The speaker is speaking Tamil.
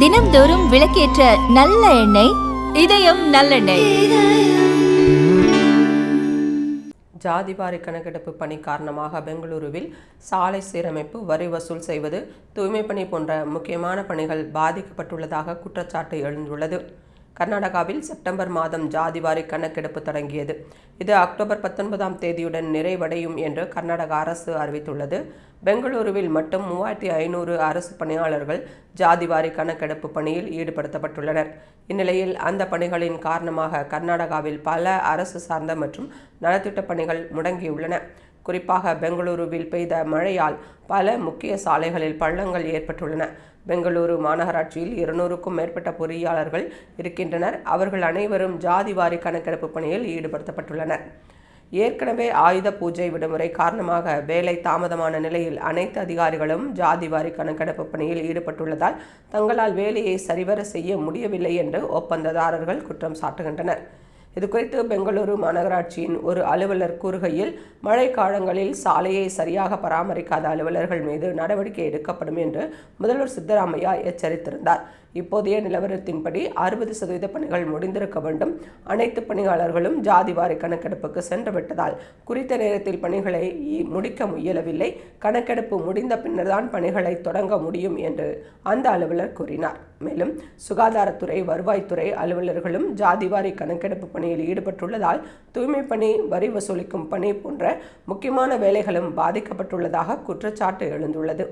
தினம்தோறும் விளக்கேற்ற நல்ல எண்ணெய் இதயம் நல்லெண்ணெய். ஜாதிவாரி கணக்கெடுப்பு பணி காரணமாக பெங்களூருவில் சாலை சீரமைப்பு வரி வசூல் செய்வது தூய்மை பணி போன்ற முக்கியமான பணிகள் பாதிக்கப்பட்டுள்ளதாக குற்றச்சாட்டு எழுந்துள்ளது. கர்நாடகாவில் செப்டம்பர் மாதம் ஜாதிவாரி கணக்கெடுப்பு தொடங்கியது. இது அக்டோபர் பத்தொன்பதாம் தேதியுடன் நிறைவடையும் என்று கர்நாடக அரசு அறிவித்துள்ளது. பெங்களூருவில் மட்டும் மூவாயிரத்தி ஐநூறு அரசு பணியாளர்கள் ஜாதிவாரி கணக்கெடுப்பு பணியில் ஈடுபடுத்தப்பட்டுள்ளனர். இந்நிலையில் அந்த பணிகளின் காரணமாக கர்நாடகாவில் பல அரசு சார்ந்த மற்றும் நலத்திட்ட பணிகள் முடங்கியுள்ளன. குறிப்பாக பெங்களூருவில் பெய்த மழையால் பல முக்கிய சாலைகளில் பள்ளங்கள் ஏற்பட்டுள்ளன. பெங்களூரு மாநகராட்சியில் இருநூறுக்கும் மேற்பட்ட பொறியாளர்கள் இருக்கின்றனர். அவர்கள் அனைவரும் ஜாதிவாரி கணக்கெடுப்பு பணியில் ஈடுபடுத்தப்பட்டுள்ளனர். ஏற்கனவே ஆயுத பூஜை விடுமுறை காரணமாக வேலை தாமதமான நிலையில் அனைத்து அதிகாரிகளும் ஜாதிவாரி கணக்கெடுப்பு பணியில் ஈடுபட்டுள்ளதால் தங்களால் வேலையை சரிவர செய்ய முடியவில்லை என்று ஒப்பந்ததாரர்கள் குற்றம் சாட்டுகின்றனர். இதுகுறித்து பெங்களூரு மாநகராட்சியின் ஒரு அலுவலர் கூறுகையில் மழை காலங்களில் சாலையை சரியாக பராமரிக்காத அலுவலர்கள் மீது நடவடிக்கை எடுக்கப்படும் என்று முதல்வர் சித்தராமையா எச்சரித்திருந்தார். இப்போதைய நிலவரத்தின்படி அறுபது சதவீத பணிகள் முடிந்திருக்க வேண்டும். அனைத்து பணியாளர்களும் ஜாதிவாரி கணக்கெடுப்புக்கு சென்று விட்டதால் குறித்த நேரத்தில் பணிகளை முடிக்க முயலவில்லை. கணக்கெடுப்பு முடிந்த பின்னர்தான் பணிகளை தொடங்க முடியும் என்று அந்த அலுவலர் கூறினார். மேலும் சுகாதாரத்துறை வருவாய்த்துறை அலுவலர்களும் ஜாதிவாரி கணக்கெடுப்பு பணியில் ஈடுபட்டுள்ளதால் தூய்மை பணி வரி வசூலிக்கும் பணி போன்ற முக்கியமான வேலைகளும் பாதிக்கப்பட்டுள்ளதாக குற்றச்சாட்டு எழுந்துள்ளது.